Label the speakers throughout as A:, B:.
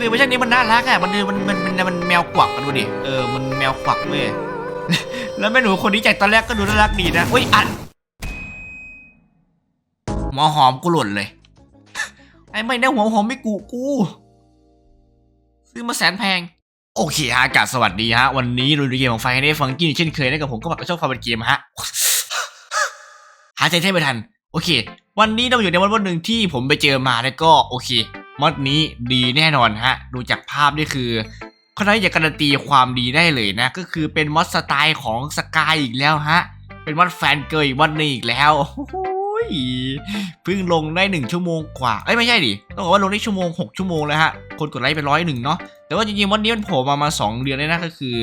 A: คือเวอร์ชันนี้มันน่ารักอะมันมันมันมันมันแมวกวักอะดูดิเออมันแมวกวักเว้ยแล้วแม่หนูคนนี้จากตอนแรกก็ดูน่ารักดีนะอุ้ยอันหัวหอมกูหล่นเลยไอ้ไม่ได้หัวหอมไม่กูกูซื้อมาแสนแพงโอเคฮะอากาศสวัสดีฮะ วันนี้ราดูเกมของไฟในฟังกี้เช่นเคยนะกับผมก็มากับช่องฟังเป็นเกมฮะหายใจแทบไม่ทัน โอเค วันนี้เราอยู่ในวันวันหนึ่งที่ผมไปเจอมาแล้วก็โอเคมอดนี้ดีแน่นอนฮะ ดูจากภาพนี่คือเขาน่าจะการันตีความดีได้เลยนะ ก็คือเป็นมอดสไตล์ของสกายอีกแล้วฮะ เป็นมอดแฟนเกิร์อีกมอดนึงอีกแล้วเพิ่งลงได้หนึ่งชั่วโมงกว่า เอ้ยไม่ใช่ดิ ต้องบอกว่าลงได้ชั่วโมงหกชั่วโมงแล้วฮะ คนกดไลค์ไปร้อยหนึ่งเนาะ แต่ว่าจริงๆมอดนี้มันโผล่มามาสองเดือนแล้วนะก็คือ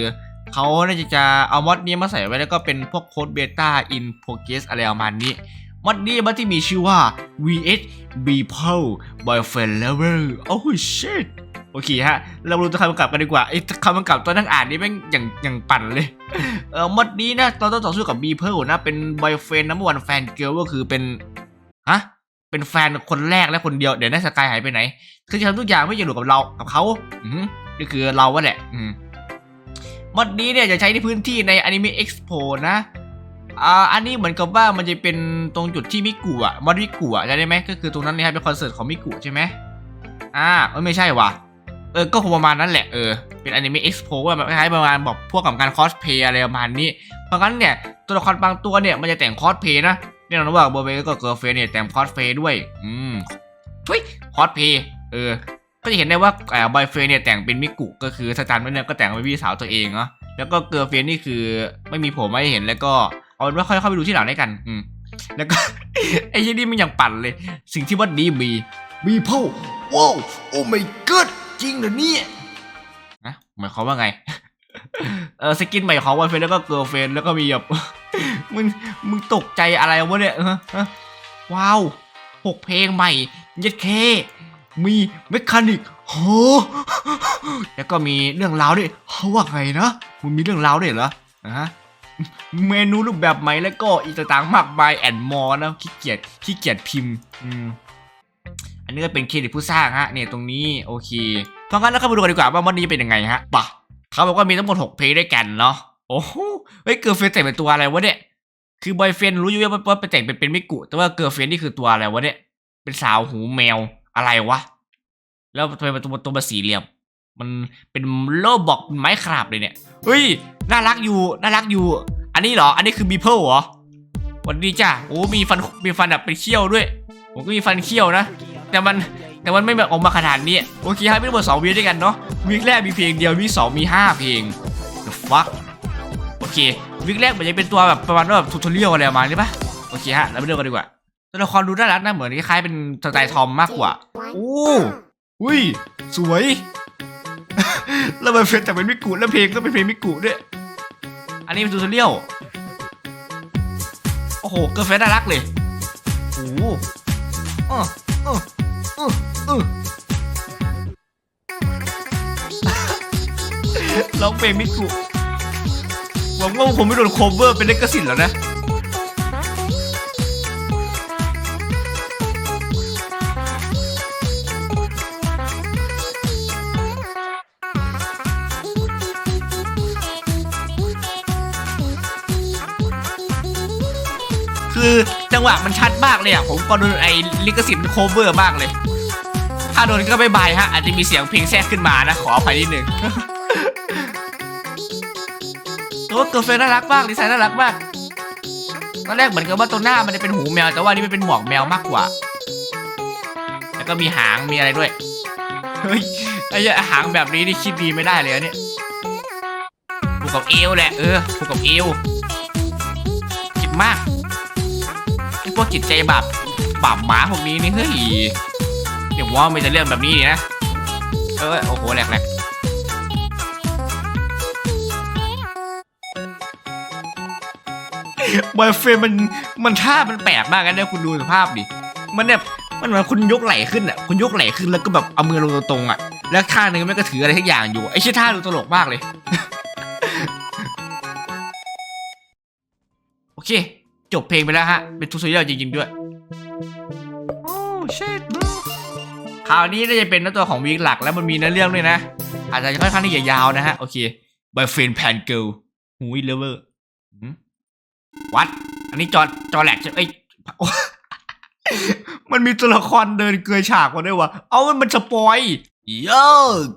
A: เขาน่าจะจะเอามอดนี้มาใส่ไว้แล้วก็เป็นพวกโค้ดเบต้าอินโปรเกสอะไรประมาณนี้ มอดนี้มันที่มีชื่อว่า vs people boyfriend lover โอ้ shit โอเคฮะ เรารู้ตัวคำกำกับกันดีกว่าไอ้คำกำกับตัวนั่งอ่านนี่แม่งอย่างอย่างปั่นเลย เออมอดนี้นะเราต้องต่อสู้กับ people นะ เป็น boyfriend นัมวันแฟนเกิร์ลก็คือเป็น ฮะ เป็นแฟนคนแรกและคนเดียว เดี๋ยวนะสกายหายไปไหน คือจะทำทุกอย่างไม่จะอยู่กับเรา กับเขาอืมนี่คือเราวะแหละ อืมมอดนี้เนี่ยจะใช้ในพื้นที่ใน Anime Expo นะ อ่าอันนี้เหมือนกับว่ามันจะเป็นตรงจุดที่มิกุอะมอดมิกุอะจำได้ไหมก็คือตรงนั้นเนี่ยครับเป็นคอนเสิร์ตของมิกุใช่ไหมอ่าเออไม่ใช่ว่ะเออก็คงประมาณนั้นแหละเออเป็น Anime Expo ว่าแบบคล้ายประมาณบอกพวกกับการคอสเพย์อะไรประมาณนี้ เพราะงั้นเนี่ยตัวละครบางตัวเนี่ยมันจะแต่งคอสเพย์นะแน่นอนว่าเบอร์เบย์ก็เกิร์ลเฟนเนี่ยแต่งคอสเพย์ด้วยอืมทุยคอสเพย์เออ ก็จะเห็นได้ว่าเอ่อบอยเฟนเนี่ยแต่งเป็นมิกุก็คือสแตนไว้เนี่ยก็แต่งเป็นพี่สาวตัวเองเนาะแล้วก็เกิร์ลเฟนนี่คือไม่มีผมไม่เห็นแล้วก็ เอาเป็นว่าค่อยเข้าไปดูที่หลังได้กัน อืม แล้วก็ไอ้ยี่นี่มันอย่างปั่นเลย สิ่งที่วัดนี้มี มีพ่อว้าวโอ้ my god จริงเหรอเนี่ยนะหมายความว่าไง เออสกินใหม่ของวันเฟนแล้วก็เกิร์ลเฟนแล้วก็มีแบบมึงมึงตกใจอะไรวะเนี่ยเออเออว้าวหกเพลงใหม่ยัดเค มีเมคานิกโหแล้วก็มีเรื่องราวด้วยเขาว่าไงนะ มันมีเรื่องราวด้วยเหรออะฮะ เมนูรูปแบบใหม่แล้วก็อีกต่างๆมากมายแอนมอนะขี้เกียจขี้เกียจพิมพ์อืมอันนี้ก็เป็นเครดิตผู้สร้างฮะเนี่ยตรงนี้โอเคเพราะงั้นเราเข้ามาดูกันดีกว่าว่าวันนี้เป็นยังไงฮะปะเขาบอกว่ามีทั้งหมด6เพลงด้วยกันเนาะโอ้โหเฮ้ยเกิร์ลเฟนแต่งเป็นตัวอะไรวะเนี่ยคือบอยเฟนรู้อยู่ว่าว่าไปแต่งเป็นเป็นมิกุแต่ว่าเกิร์ลเฟนนี่คือตัวอะไรวะเนี่ยเป็นสาวหูแมวอะไรวะแล้วทำไมมันตัวตัวมาสี่เหลี่ยม มันเป็นโลบอกไม้ขราบเลยเนี่ยเฮ้ยน่ารักอยู่น่ารักอยู่ อันนี้เหรอ อันนี้คือบีเพิลเหรอวันดีจ้าโอ้มีฟันมีฟันแบบเป็นเขี้ยวด้วย ผมก็มีฟันเขี้ยวนะ แต่มันแต่มันไม่แบบออกมาขนาดนี้โอเคครับมีทั้งหมดสองวีด้วยกันเนาะวีคแรกมีเพลงเดียววีคสองมีห้าเพลง the fuck โอเควีคแรกมันจะเป็นตัวแบบประมาณว่าแบบทูทอเรียลอะไรประมาณนี้ปะโอเคฮะเราไปดูกันดีกว่าตัวละครดูน่ารักนะเหมือนคล้ายๆเป็นสไตล์ทอมมากกว่าโอ้อุ้ยสวย แล้วมันเป็นแต่เป็นมิกุแล้วเพลงก็เป็นเพลงมิกุด้วย อันนี้เป็นทูทอเรียลโอ้โหเกิร์ลเฟนน่ารักเลยโอ้โหเออเออเออเออร้องเพลงมิกุหวังว่าผมไม่โดนโคเวอร์เป็นเลกสิทธิ์แล้วนะ คือจังหวะมันชัดมากเลยอะผมก็โดนไอ้ลิขสิทธิ์โคเวอร์มากเลย ถ้าโดนก็ไม่บายฮะอาจจะมีเสียงเพลงแทรกขึ้นมานะขออภัยนิดนึงต่ว่าเกิร์ลเฟนน่ารักมากดีไซน์น่ารักมากตอนแรกเหมือนกับว่าตรงหน้ามันจะเป็นหูแมว แต่ว่านี่มันเป็นหมวกแมวมากกว่า แล้วก็มีหางมีอะไรด้วยเฮ้ยไอ้เหี้ยหางแบบนี้นี่คิดดีไม่ได้เลยอะเนี่ยผูกกับเอวแหละเออผูกกับเอวคิดมาก พวกจิตใจบาปบาปหมาพวกนี้นี่เฮ้ยเดี๋ยวว่าไม่จะเรื่องแบบนี้นะเออโอ้โหแหลกแหลกบอยเฟรมมันมันท่ามันแปลกมากนะเนี่ยคุณดูสภาพดิมันแบบมันเหมือนคุณยกไหล่ขึ้นอะคุณยกไหล่ขึ้นแล้วก็แบบเอามือลงตรงๆอะ แล้วข้างหนึงมันก็ถืออะไรทักอย่างอยู่ไอ้ชื่อท่าดูตลกมากเลย โอเค จบเพลงไปแล้วฮะ เป็นทุกสุดยอดจริงๆด้วย โอ้ shit bro คราวนี้น่าจะเป็นตัวของวีคหลักแล้วมันมีเนื้อเรื่องด้วยนะ อาจจะค่อนข้างที่จะยาวนะฮะ โอเค boyfriend pan girl หูยเลเวอร์วัด อันนี้จอจอแหลกใช่เอ้ยมันมีตัวละครเดินเกยฉากมาด้วยวะ เอามันมันสปอย โย่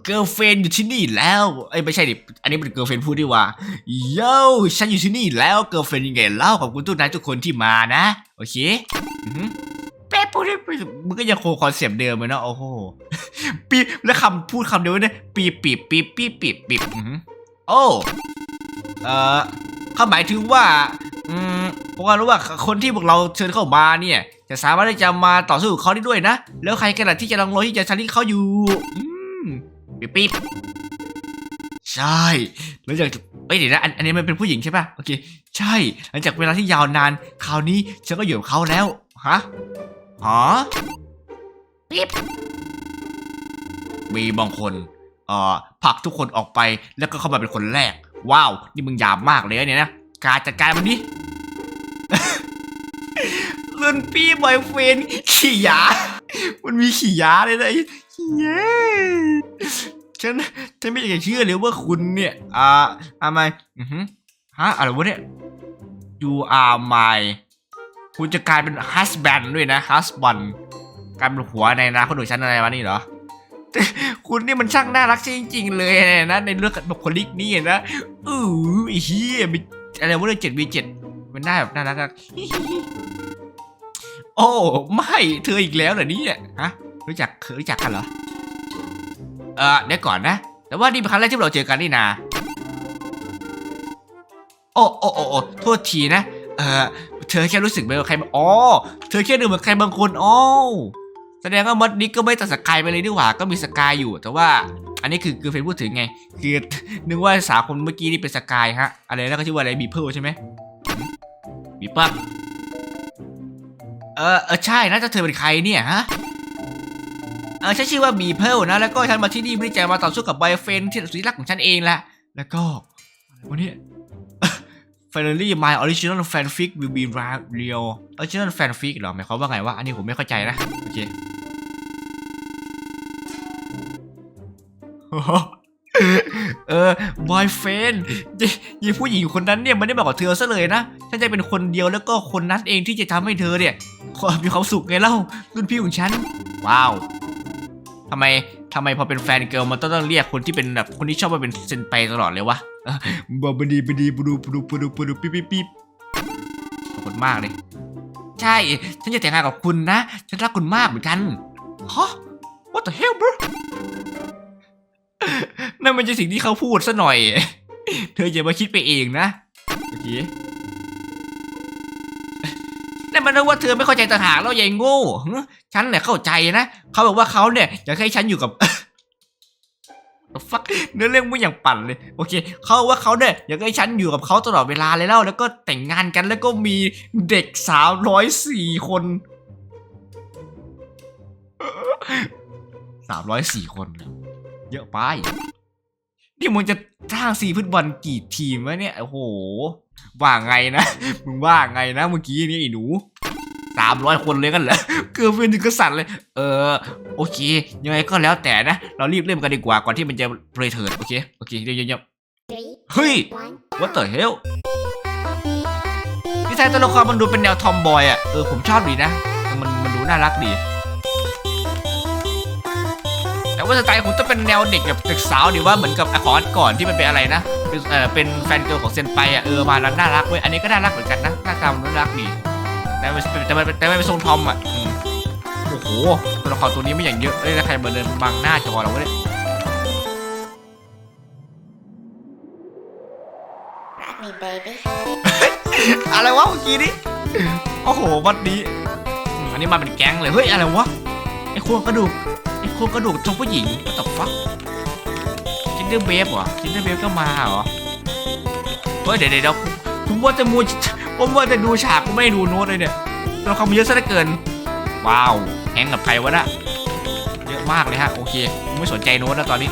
A: เกิร์ลเฟนอยู่ที่นี่แล้วเอ้ยไม่ใช่ดิอันนี้เป็นเกิร์ลเฟนพูดดีว่าโย่ฉันอยู่ที่นี่แล้วเกิร์ลเฟนยังไงเล่าขอบคุณทุกนายทุกคนที่มานะ โอเคอือหือแป๊บพูดได้มันก็ยังคงคอนเซปต์เดิมเลยเนาะโอ้โหปีแล้วคำพูดคำเดียวเนี่ยปีปีปีปีปีปีอือหือโอ้เอ่อเขาหมายถึงว่า อืมเพราะว่ารู้ว่าคนที่พวกเราเชิญเข้ามาเนี่ย จะสามารถที่จะมาต่อสู้กับเขาได้ด้วยนะ แล้วใครกันล่ะที่จะลังรอที่จะชาลิเขาอยู่อืมปิ๊บปิ๊บใช่แล้วจากเอ้ยเดี๋ยวนะอันอันนี้มันเป็นผู้หญิงใช่ป่ะโอเค ใช่หลังจากเวลาที่ยาวนานคราวนี้ฉันก็อยู่กับเขาแล้วฮะฮะปิ๊บมีบางคนเอ่อผลักทุกคนออกไปแล้วก็เข้ามาเป็นคนแรก ว้าว นี่มึงหยาบมากเลยเนี่ยนะการจัดการมันดิ รุ่นพี่บอยเฟนขี่ยา มันมีขี่ยาเลยนะไอ้เย้ฉันฉันไม่อยากจะเชื่อเลยว่าคุณเนี่ย อ่าอาไมอือฮึฮะอะไรวะเนี่ย you are my คุณจะกลายเป็น husband ด้วยนะ husband กลายเป็นหัวในนะคนของฉันอะไรวะนี่เหรอ คุณนี่มันช่างน่ารักจริง ๆ เลยนะในเรื่องแบบคนลิกนี่นะอู้ไอ้เฮียอะไรวะเนี่ยเจ็ดวีเจ็ดมันน่าแบบน่ารักอะ โอ้ไม่เธออีกแล้วเหรอเนี่ยฮะรู้จักเคยรู้จักกันเหรอเออเดี๋ยวก่อนนะ แต่ว่านี่เป็นครั้งแรกที่เราเจอกันนี่นาโอ้โอ้โอ้โอ้โทษทีนะ เออเธอแค่รู้สึกเหมือนใครอ๋อเธอแค่ดูเหมือนใครบางคนอ๋อแสดงว่ามดนี้ก็ไม่ตัดสกายไปเลยดีกว่าก็มีสกายอยู่ แต่ว่าอันนี้คือคือเฟนพูดถึงไง คือนึกว่าสาวคนเมื่อกี้นี่เป็นสกายฮะอะไรแล้วก็ชื่อว่าอะไรบีเพิลใช่ไหมบีเพิล เออเออใช่นะจะเธอเป็นใครเนี่ยฮะเออฉันชื่อว่าบีเพิลนะแล้วก็ฉันมาที่นี่เพื่อที่จะมาต่อสู้กับไบเฟนที่สุดที่รักของฉันเองแหละแล้วก็วะเนี่ย Finally my original fanfic will be real original fanfic เหรอหมายความว่าไงวะอันนี้ผมไม่เข้าใจนะโอเคเออบเฟนยีผู้หญิงคนนั้นเนี่ยมันได้บอกกับเธอซะเลยนะ ฉันจะเป็นคนเดียวแล้วก็คนนั้นเองที่จะทำให้เธอเนี่ยมีความสุขไงเล่ารุ่นพี่ของฉัน ว้าวทำไมทำไมพอเป็นแฟนเกิร์ลมันต้องต้องเรียกคนที่เป็นแบบคนที่ชอบมาเป็นเซนไปตลอดเลยวะบอบดีบดีบดูบดูบดูบดูปิ๊บปิ๊บปิ๊บขอบคุณมากเลย ใช่ ฉันจะแต่งงานกับคุณนะ ฉันรักคุณมากเหมือนกันฮะ what the hell bro นั่นมันจะสิ่งที่เขาพูดซะหน่อย เธออย่ามาคิดไปเองนะ โอเค มันนึกว่าเธอไม่เข้าใจต่างหากแล้วยายโง่ฉันเนี่ยเข้าใจนะเขาบอกว่าเขาเนี่ยอยากให้ฉันอยู่กับฟักเนื้อเรื่องไม่อย่างปั่นเลยโอเคเขาบอกว่าเขาเนี่ยอยากให้ฉันอยู่กับเขาตลอดเวลาเลยแล้ว แล้วก็แต่งงานกันแล้วก็มีเด็กสาวร้อยสี่คนสามร้อยสี่คน เยอะไป นี่มึงจะสร้างซีฟุตบอลกี่ทีมวะเนี่ยโอ้โหว่าไงนะ มึงว่าไงนะเมื่อกี้นี่ไอ้หนูสามร้อยคนเลยกันเหรอเกือบเป็นถึงกษัตริย์เลย เออโอเค ยังไงก็แล้วแต่นะ เรารีบเริ่มกันดีกว่าก่อนที่มันจะเปรย์เถิดโอเคโอเคเดี๋ยวเดี๋ยวเฮ้ย
B: one.
A: what the hell ดีไซน์ตัวละครมันดูเป็นแนวทอมบอยอะเออผมชอบดีนะ มันมันดูน่ารักดี ว่าสไตล์ผมต้องเป็นแนวเด็กแบบเด็กสาวดีว่าเหมือนกับอคอนก่อนที่มันเป็นอะไรนะเป็นเออเป็นแฟนเกิร์ลของเซนไปอะเออมาแล้วน่ารักเว้ยอันนี้ก็น่ารักเหมือนกันนะหน้าตามันน่ารักดีแต่มันแต่มันแต่มันเป็นทรงทอมอะอืมโอ้โหตัวละครตัวนี้ไม่อย่างเยอะเอ้ยแล้วใครมาเดินบังหน้าจอเราวะเนี่ย
B: Rock me, baby.
A: อะไรวะเมื่อกี้นี้โอ้โหวันนี้อืมอันนี้มาเป็นแก๊งเลยเฮ้ยอะไรวะไอ้โครงกระดูก ไอ้โครงกระดูกทองผู้หญิง what the fuck จินเดอร์เบฟเหรอจินเดอร์เบฟก็มาเหรอเฮ้ยเดี๋ยวเดี๋ยวเดี๋ยวผมว่าจะมูผมว่าจะดูฉากผมไม่ดูโน้ตเลยเนี่ยตัวละครมันเยอะซะเหลือเกิน ว้าวแฮงกับใครวะน่ะเยอะมากเลยฮะโอเคไม่สนใจโน้ตแล้วตอนนี้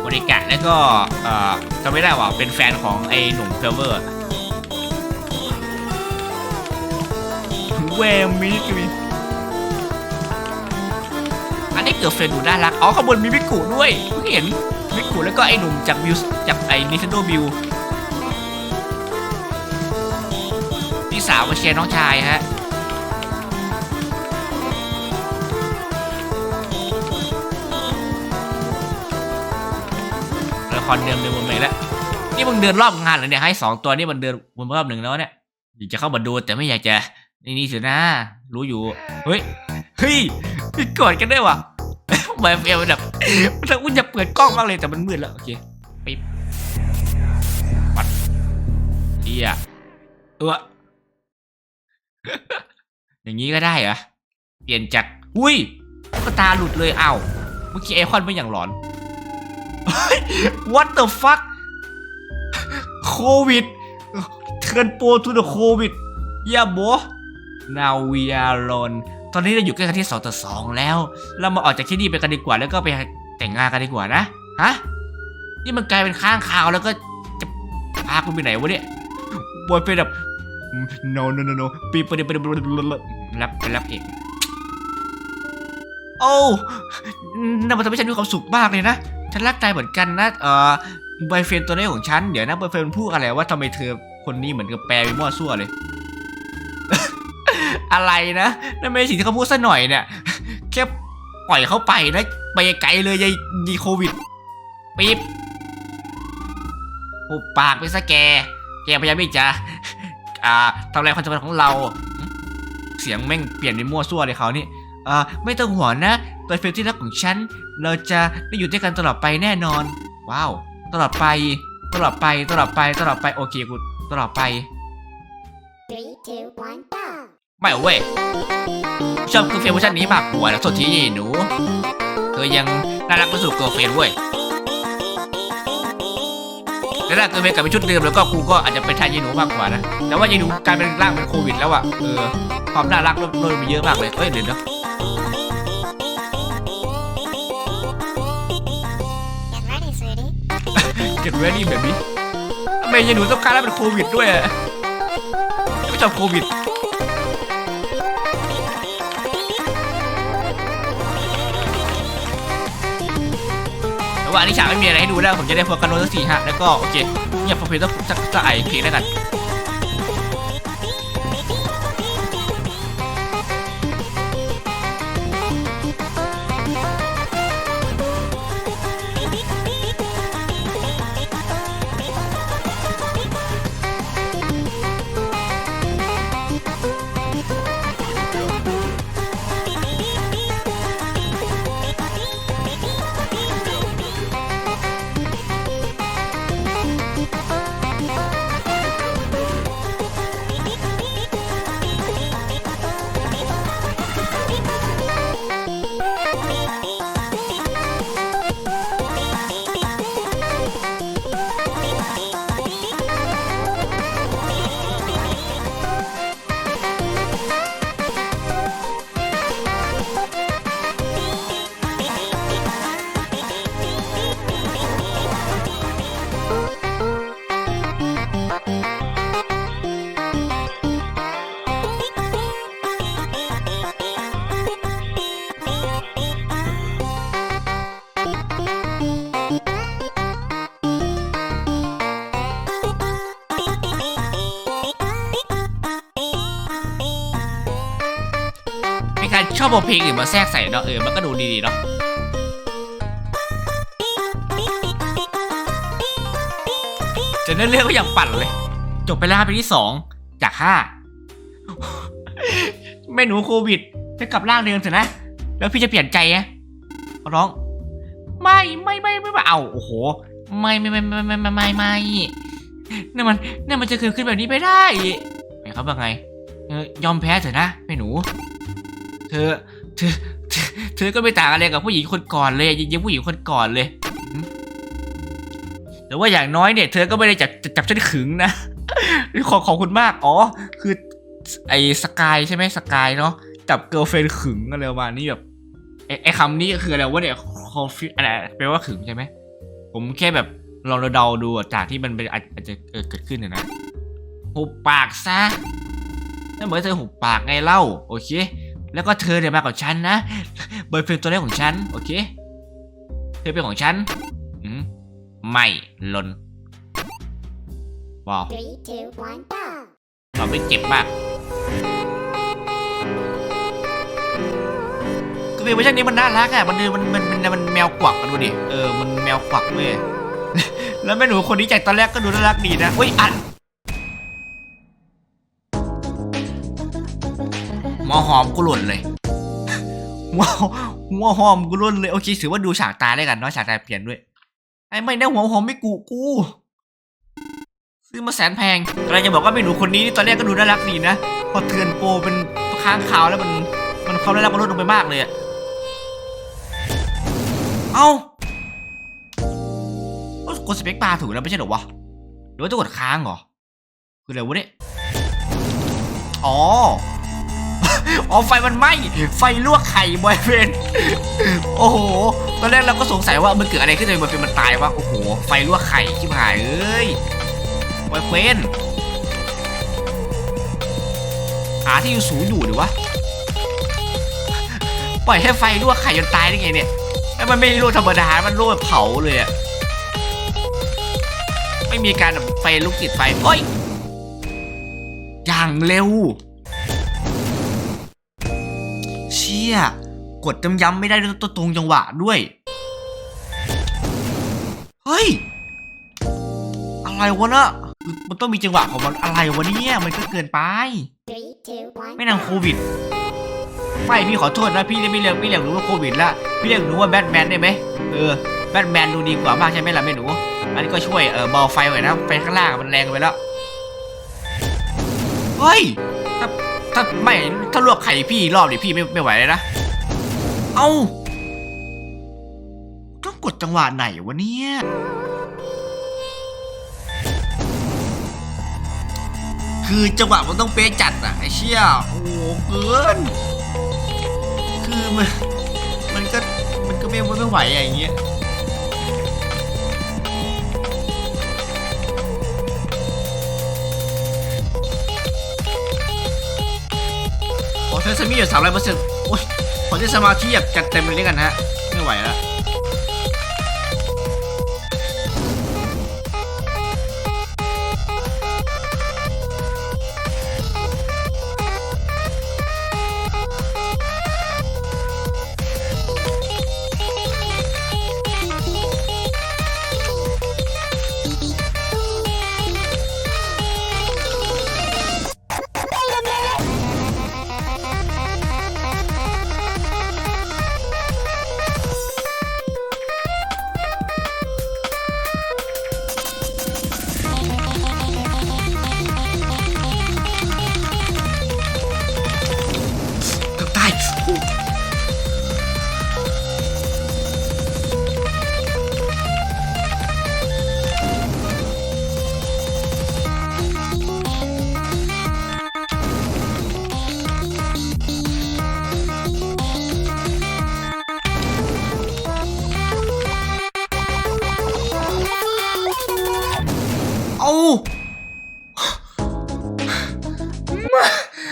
A: โมนิกะแล้วก็เอ่อจำไม่ได้ว่าเป็นแฟนของไอ้หนุ่มเฟลเวอร์ แวร์มิกมีอันนี้เกิดเฟรนดูน่ารัก อ๋อข้างบนมีมิกุด้วยเพิ่งเห็นมิกุแล้วก็ไอ้หนุ่มจากวิวจากไอ้ Nintendo View พี่สาวมาเชียร์น้องชายฮะละครเดิมเดิมวนไปแล้วนี่มึงเดินรอบงานเหรอเนี่ยให้สองตัวนี่มันเดินวนรอบหนึ่งแล้วเนี่ยอยากจะเข้ามาดูแต่ไม่อยากจะ นี่นี่สินะ รู้อยู่ เฮ้ย เฮ้ยพี่กอดกันได้วะไมเฟลแบบมันจะอุ่นจะเปิดกล้องมากเลยแต่มันมืดแล้ว โอเคปิ๊บปัดเดียเอออย่างนี้ก็ได้เหรอ เปลี่ยนจาก อุ้ยตุ๊กตาหลุดเลยเอ้าเมื่อกี้ไอคอนไม่อย่างหลอน What the fuck โควิด Turn pro to the COVID yeah bro now we are alone ตอนนี้เราอยู่ใกล้กันที่2ต่อ2แล้ว เรามาออกจากที่นี่ไปกันดีกว่า แล้วก็ไปแต่งงานกันดีกว่านะ ฮะ นี่มันกลายเป็นข้างข่าวแล้วก็จะพาคุณไปไหนวะเนี่ยบอยเป็นแบบ no no no no ปีปไปไปรับไปรับเองโอ้นั่นมันทำให้ฉันมีความสุขมากเลยนะ ฉันรักนายเหมือนกันนะ เอ่อบอยเฟนตัวนี้ของฉัน เดี๋ยวนะบอยเฟนพูดอะไรว่าทำไมเธอคนนี้เหมือนกับแปลไปมั่วซั่วเลย อะไรนะนั่นไม่ใช่สิ่งที่เขาพูดซะหน่อยเนี่ยแค่ปล่อยเขาไปนะไปไกลเลยยายยีโควิดปี๊บหุบปากไปซะแก แกพยายามที่จะอ่าทำลายความสัมพันธ์ของเรา เสียงแม่งเปลี่ยนเป็นมั่วซั่วเลยเขานี่อ่าไม่ต้องห่วงนะตัวเฟลที่รักของฉัน เราจะได้อยู่ด้วยกันตลอดไปแน่นอน ว้าว ตลอดไป ตลอดไป ตลอดไป ตลอดไป โอเคกู ตลอดไป ไม่เว้ย ชอบคือเฟลเวอร์ชันนี้มากกว่าแล้วโทษทีหนู เธอยังน่ารักที่สุดกว่าเฟลเว้ยแต่ถ้าเกิดเป็นกลับไปชุดเดิมแล้วก็กูก็อาจจะเป็นทายายหนูมากกว่านะ แต่ว่ายายหนูกลายเป็นร่างเป็นโควิดแล้วอะเออความน่ารักลดลดไปเยอะมากเลยเอ้ยเดี๋ยวนะ
B: Get ready, sweetie.
A: เก็บไว้นี่แบบนี้ทำไมยายหนูต้องกลารแล้วเป็นโควิดด้วยอะไม่ชอบโควิด ว่าอันนี้ฉากไม่มีอะไรให้ดูแล้วผมจะได้โฟกัสโน้ตสักทีฮะแล้วก็โอเคเงียบพอเพลงสักสักไอเพลงแล้วกัน เพลงอื่นมาแทรกใส่เนาะเออมันก็ดูดีๆเนาะจะเนื้อเรื่องก็ยังปั่นเลย จบไปแล้วครับเป็นที่สองจากห้าแม่หนูโควิด จะกลับร่างเดิมเถอะนะ แล้วพี่จะเปลี่ยนใจไงขอร้อง ไม่ไม่ไม่ไม่ไม่เอาโอ้โห ไม่ไม่ไม่ไม่ไม่ไม่ไม่ไม่นี่มันนี่มันจะเกิดขึ้นแบบนี้ไม่ได้ไหนครับว่าไงยอมแพ้เถอะนะแม่หนู เธอ เธอเธอเธอก็ไม่ต่างอะไรกับผู้หญิงคนก่อนเลยยิงผู้หญิงคนก่อนเลยแต่ว่าอย่างน้อยเนี่ย เธอก็ไม่ได้จับจับฉันขึงนะขอขอบคุณมาก อ๋อ คือไอ้สกายใช่ไหมสกายเนาะจับเกิร์ลเฟนขึงอะไรประมาณนี้แบบไอ้คำนี้ก็คืออะไรวะเนี่ยคอฟฟิอะไรแปลว่าขึงใช่ไหม ผมแค่แบบลองเดาดูจากที่มันเป็นอาจจะเกิดขึ้นเนี่ยนะหุบปากซะนั่นเหมือนเธอหุบปากไงเล่า โอเค แล้วก็เธอเดี๋ยวมากับฉันนะบอยเฟรนตัวแรกของฉัน โอเค เธอเป็นของฉันอืมไม่ลนว้าว
B: Three, two, one, go.
A: เราไม่เจ็บมากคือเวอร์ชันนี้มันน่ารักอะมันมันมันมันมันแมวกวักอะดูดิ เออ มันแมวกวักเว้ย แล้วแม่หนูคนนี้จากตอนแรกก็ดูน่ารักดีนะอุ้ยอัน หัวหอมกูหล่นเลยหัวหัวหอมกูหล่นเลยโอเคถือว่าดูฉากตาได้กันเนาะฉากตาเปลี่ยนด้วยไอ้ไม่ได้หัวหอมไม่กูกูซื้อมาแสนแพงอะไรจะบอกว่าเมนูคนนี้นี่ตอนแรกก็ดูน่ารักดีนะ พอเทือนโปเป็นค้างคาวแล้วมันมันความน่ารักมันลดลงไปมากเลยอะเอ้ากดสเปคบาถูกแล้วไม่ใช่หรอวะ หรือว่าจะกดค้างเหรอ คืออะไรวะเนี่ย อ๋อ อ๋อไฟมันไหม้ไฟลวกไข่บอยเฟนโอ้โหตอนแรกเราก็สงสัยว่ามันเกิดอะไรขึ้นทำไมบอยเฟนมันตายวะโอ้โหไฟลวกไข่ชิบหายเอ้ยบอยเฟนหาที่อยู่สูงอยู่ดิวะปล่อยให้ไฟลวกไข่จนตายได้ไงเนี่ยแล้มันไม่ได้ลวกธรรมดา มันลวกแบบเผาเลยอะไม่มีการแบบไฟลุกติดไฟโอ้ยอย่างเร็ว ยกดย้ำๆไม่ได้ด้วยตัวตรงจังหวะด้วย เฮ้ย อะไรวะเนะมันต้องมีจังหวะของมันอะไรวะเนี่ยมันก็เกินไป ไม่นางโควิด ไม่พี่ขอโทษนะพี่ไม่เรียกไม่เรียกหนูว่าโควิดละพี่เรียกหนูว่าแบทแมนได้ไหมเออแบทแมนดูดีกว่ามากใช่ไหมล่ะแม่หนู อันนี้ก็ช่วยเออเบาไฟหน่อยนะไฟข้างล่างมันแรงไปแล้ว เฮ้ย ถ้าไม่ถ้าลวกไข่พี่รอบดิพี่ไม่ไม่ไหวเลยนะ เอ้าต้องกดจังหวะไหนวะเนี่ยคือจังหวะมันต้องเป๊ะจัดอะไอเชี่ยโอ้โหเกิน คือมันมันก็มันก็ไม่ไม่ไหวอะอย่างเงี้ย โอ้เทสมีอยู่สามร้อยเปอร์เซ็นต์โอ้ยขอที่สมาธิแบบจัดเต็มเลยกันฮะ ไม่ไหวแล้ว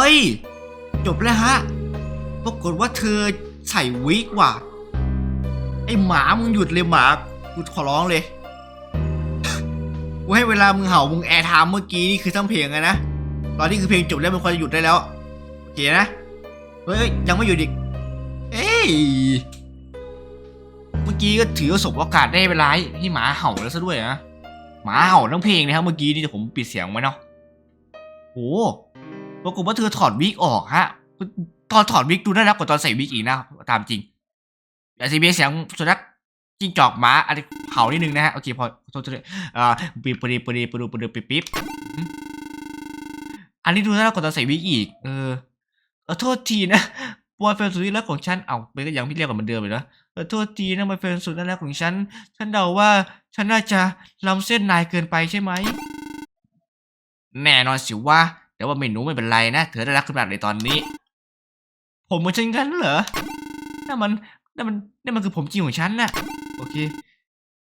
A: เอ้ย จบแล้วฮะ ปรากฏว่าเธอใส่วิกว่ะ ไอหมามึงหยุดเลยหมากูขอร้องเลยกูให้เวลามึงเห่ามึงแอร์ไทม์เมื่อกี้นี่คือทั้งเพลงเลยนะ ตอนนี้คือเพลงจบแล้วมันควรจะหยุดได้แล้ว โอเคนะ เฮ้ยยังไม่หยุดอีก เอ้ย เมื่อกี้ก็ถือว่าสบโอกาสได้เวลาให้ให้หมาเห่าแล้วซะด้วยนะ หมาเห่าทั้งเพลงนะครับเมื่อกี้นี่ผมปิดเสียงไว้เนาะโอ้ ปรากฏว่าเธอถอดวิกออกฮะตอนถอดวิกดูน่ารักกว่าตอนใส่วิกอีกนะตามจริงแต่ซีเบีเสียงสุนัขจิ้งจอกหมาอะไรเห่านิดนึงนะฮะโอเคพอโทษทีอ่าปีปรีปรีปรีปรีปิ๊บปิ๊บอันนี้ดูน่ารักกว่าตอนใส่วิกอีก เออเออโทษทีนะบอยเฟนสุดที่รักของฉันเอาไปก็ยังพี่เรียกกับเหมือนเดิมเลยนะเออโทษทีนะบอยเฟนสุดน่ารักของฉัน ฉันเดาว่าฉันน่าจะล้ำเส้นนายเกินไปใช่ไหมแน่นอนสิว่า แต่ว่าเมนูไม่เป็นไรนะ เธอได้รักขนาดในตอนนี้ ผมมันฉันกันเหรอนั่นมันนั่นมันนั่นมันคือผมจริงของฉันน่ะ โอเค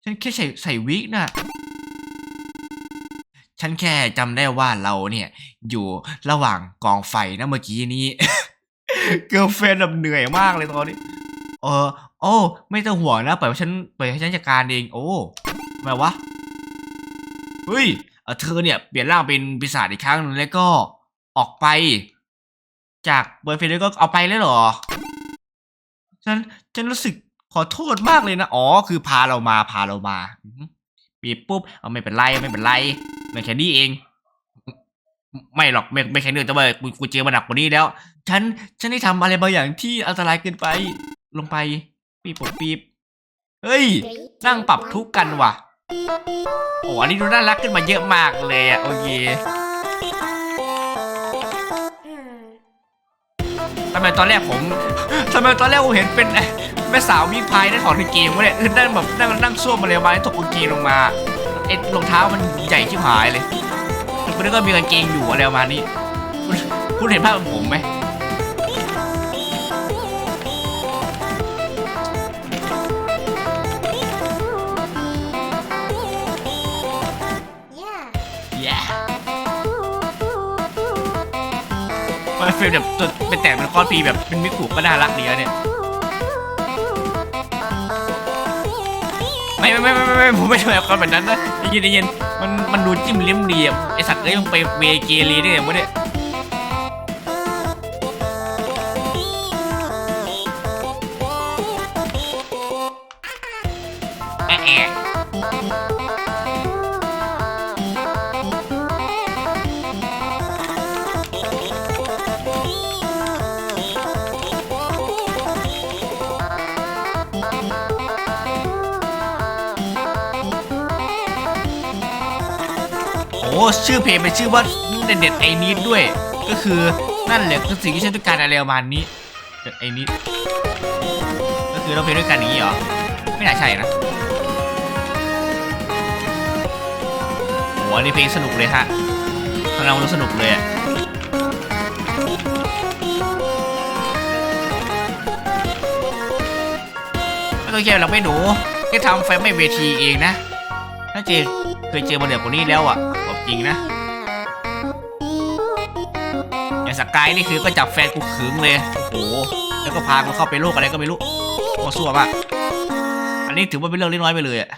A: ฉันแค่ใส่ใส่วิกน่ะ ฉันแค่จำได้ว่าเราเนี่ย อยู่ระหว่างกองไฟนะเมื่อกี้นี้ เกิร์ลเฟนแบบเหนื่อยมากเลยตอนนี้ เออ โอ้ ไม่ต้องห่วงนะปล่อยให้ฉันปล่อยให้ฉันจัดการเอง โอ้ทำไมวะ เฮ้ย เธอเนี่ยเปลี่ยนร่างเป็นปีศาจอีกครั้งหนึงแล้วก็ออกไป จากเบอร์เฟนแล้วก็เอาไปเลยเหรอ ฉันฉันรู้สึกขอโทษมากเลยนะ อ๋อ คือพาเรามาพาเรามาปีบปุ๊บเอาไม่เป็นไรไม่เป็นไรไม่แค่นี้เอง ไม่หรอกไม่ไม่แค่นี้แต่ว่ากูเจอมาหนักกว่านี้แล้ว ฉันฉันได้ทำอะไรบางอย่างที่อันตรายเกินไป ลงไปปีบปุ๊บปีบเฮ้ย นั่งปรับทุกข์กันว่ะ โอ้อันนี้ดูน่ารักขึ้นมาเยอะมากเลยอะ โอเคทำไมตอนแรกผมทำไมตอนแรกผมเห็นเป็นแม่สาววิ่งพายได้ถอดกางเกงวะเนี่ยนั่งแบบนั่งนั่งส้วมมาเลยมาให้ถกกางเกงลงมาไอ้รองเท้ามันใหญ่ชิบหายเลยแล้วก็มีกางเกงอยู่อะไรประมาณนี้ คุณคุณเห็นภาพของผมไหม เป็นแบบตัวเป็นแต่งเป็นคอสพีแบบเป็นมิกูก็น่ารักดีอะเนี่ยไม่ไม่ไม่ไม่ไม่ผมไม่ใช่แบบคนแบบนั้นนะได้ยินได้ยินมันมันดูจิ้มลิ้มดีอะไอสัตว์เอ้ยมึงไปเวเกเรได้ไงวะเนี่ย อ้ชื่อเพลงเป็นชื่อว่าเด็ดๆไอ้นิดด้วย ก็คือนั่นแหละคือสิ่งที่ฉันต้องการอะไรประมาณนี้เด็ดไอ้นิดก็คือเราเพลงด้วยกันอย่างนี้เหรอไม่น่าใช่นะโอ้อันนี้เพลงสนุกเลยฮะกำลังสนุกเลยไม่ต้องแค่เราไม่หนูแค่ทำไฟไม่เวทีเองนะถ้าเจเคยเจอมาเหนือกว่านี้แล้วอะ จริงนะอย่างสกายนี่คือก็จับแฟนกูขึงเลย โอ้โห แล้วก็พากูเข้าไปโลกอะไรก็ไม่รู้โอ้ซั่วมากอันนี้ถือว่าเป็นเรื่องเล็กน้อยไปเลยอะ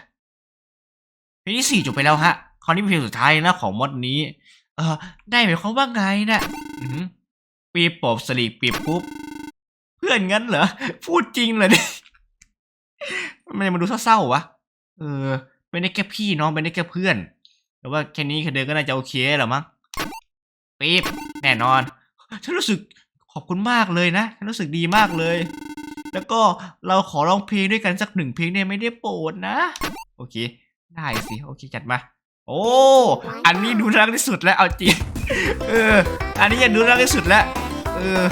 A: เพลงที่สี่จบไปแล้วฮะ คราวนี้เป็นเพลงสุดท้ายนะของมดนี้ เออได้หมายความว่าไงนะ่ะอื้อหือปีบปอบสลีปีบปุ๊บ เพื่อนงั้นเหรอ พูดจริงเลยเนี่ยมันยังมาดูเศร้าๆวะ เออ ไม่ได้แค่พี่น้องไม่ได้แค่เพื่อน แต่ว่าแค่นี้คือเดินก็น่าจะโอเคแล้วมั้งปี๊บแน่นอน ฉันรู้สึกขอบคุณมากเลยนะ ฉันรู้สึกดีมากเลย แล้วก็เราขอร้องเพลงด้วยกันสักหนึ่งเพลงเนี่ยไม่ได้โปรดนะ โอเค ได้สิ โอเคจัดมา โอ้ อันนี้ดูรักที่สุดแล้ว เอาจริง เออ อันนี้ยังดูรักที่สุดแล้ว เออ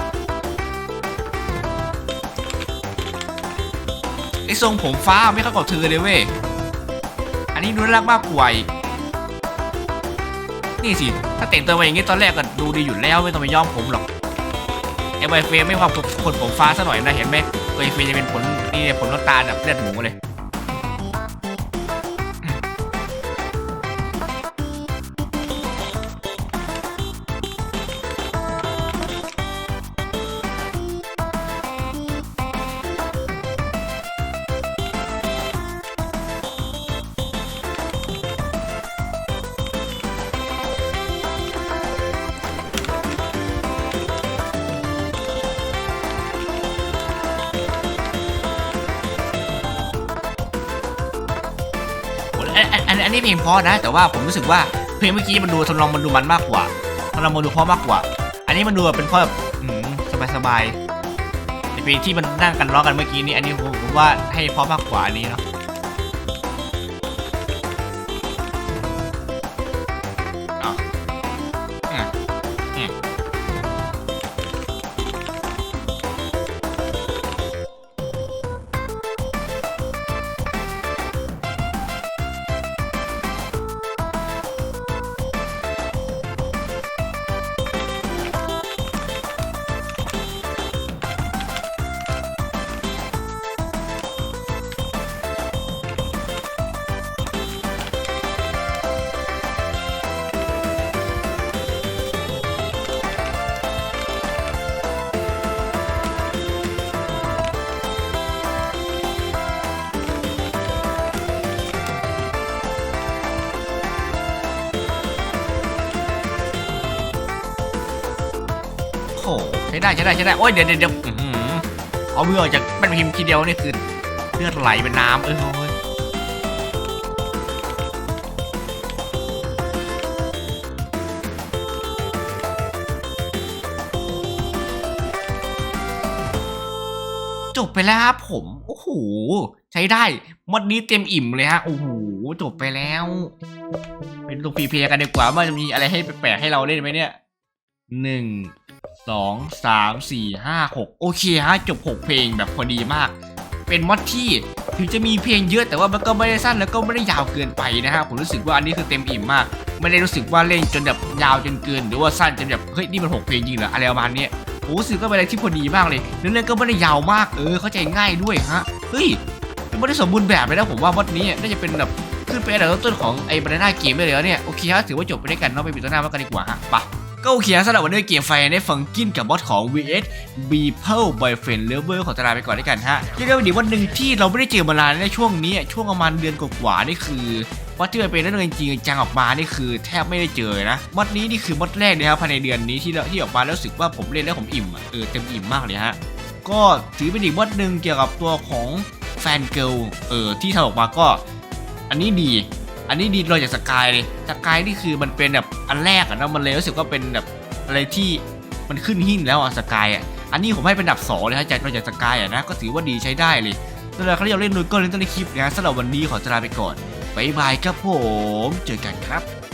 A: ไอทรงผมฟ้าไม่เข้ากับเธอเลยเว้ย อันนี้ดูรักมากกว่าอีก นี่สิ ถ้าแต่งตัวมาอย่างนี้ตอนแรกก็ดูดีอยู่แล้วไม่ต้องไปย้อมผมหรอกไอ้ใบเฟรมไม่ความขนผมฟ้าซะหน่อยนะเห็นไหมใบเฟรมจะเป็นผลนี่เนี่ยผลน้ำตาลแบบเลือดหมูเลย อันนี้เพลงเพราะนะ แต่ว่าผมรู้สึกว่าเพลงเมื่อกี้มันดูทำนองมันดูมันมากกว่าทำนองมันดูเพราะมากกว่า อันนี้มันดูเป็นเพราะแบบสบายสบายๆในเพลงที่มันนั่งกันร้องกันเมื่อกี้นี้อันนี้ผมว่าให้เพราะมากกว่าอันนี้เนาะ ได้ใช้ได้ใช้ได้โอ้ยเดี๋ยวเดี๋ยวเดี๋ยวอื้อหือเอามือออกจากแป้นพิมพ์ทีเดียวนี่คือเลือดไหลเป็นน้ำเออโอ้ยจบไปแล้วครับผม โอ้โห ใช้ได้มดนี้เต็มอิ่มเลยฮะ โอ้โห จบไปแล้ว เป็นตัวฟรีเพลย์กันดีกว่าว่าจะมีอะไรให้แปลกๆให้เราเล่นไหมเนี่ยหนึ่ง สองสามสี่ห้าหกโอเคฮะจบหกเพลงแบบพอดีมาก เป็นมอดที่ถึงจะมีเพลงเยอะแต่ว่ามันก็ไม่ได้สั้นแล้วก็ไม่ได้ยาวเกินไปนะฮะผมรู้สึกว่าอันนี้คือเต็มอิ่มมาก ไม่ได้รู้สึกว่าเล่นจนแบบยาวจนเกิน หรือว่าสั้นจนแบบเฮ้ยนี่มันหกเพลงจริงเหรออะไรประมาณนี้ผมรู้สึกว่าเป็นอะไรที่พอดีมากเลยเนื้อเรื่องก็ไม่ได้ยาวมากเออเข้าใจง่ายด้วยฮะเฮ้ยเป็นไม่ได้สมบูรณ์แบบเลยนะผมว่ามอดนี้น่าจะเป็นแบบขึ้นไปอันดับต้นของไอ้บรรณาเกมได้เลยเนี่ยโอเคฮะถือว่าจบไปด้วยกันเนาะไปปิดตัวหน้ามากันดีกว่าฮะไป ก็โอเคนสำหรับวันนี้เกมไฟในฟังกินกับบอสของ VS b e p l e Boyfriend Lover ของตลาไปก่อนด้วยกันฮะเรียกได้ว่าดีวันหนึ่งที่เราไม่ได้เจอมานานในช่วงนี้ช่วงประมาณเดือนกว่าๆนี่คือวัดที่มันเป็นเรื่องจริงจังออกมานี่คือแทบไม่ได้เจอนะมอดนี้นี่คือมอดแรกเลยครับภายในเดือนนี้ที่ที่ออกมาแล้วรู้สึกว่าผมเล่นแล้วผมอิ่มเออเต็มอิ่มมากเลยฮะก็ถือเป็นอีกมอดหนึ่งเกี่ยวกับตัวของแฟนเกิลเออที่ทำออกมาก็ อันนี้ดี อันนี้ดีเลยจากสกายเลยสกายนี่คือมันเป็นแบบอันแรกอะนะมันเลยรู้สึกว่าเป็นแบบอะไรที่มันขึ้นหิ้งแล้วอะสกายอะอันนี้ผมให้เป็นอันดับสองเลยฮะจากเราจากสกายอะนะก็ถือว่าดีใช้ได้เลยสำหรับใครที่อยากเล่นนุยก็เล่นต้นในคลิปนะสำหรับวันนี้ขอลาไปก่อนบายบายครับผม เจอกันครับ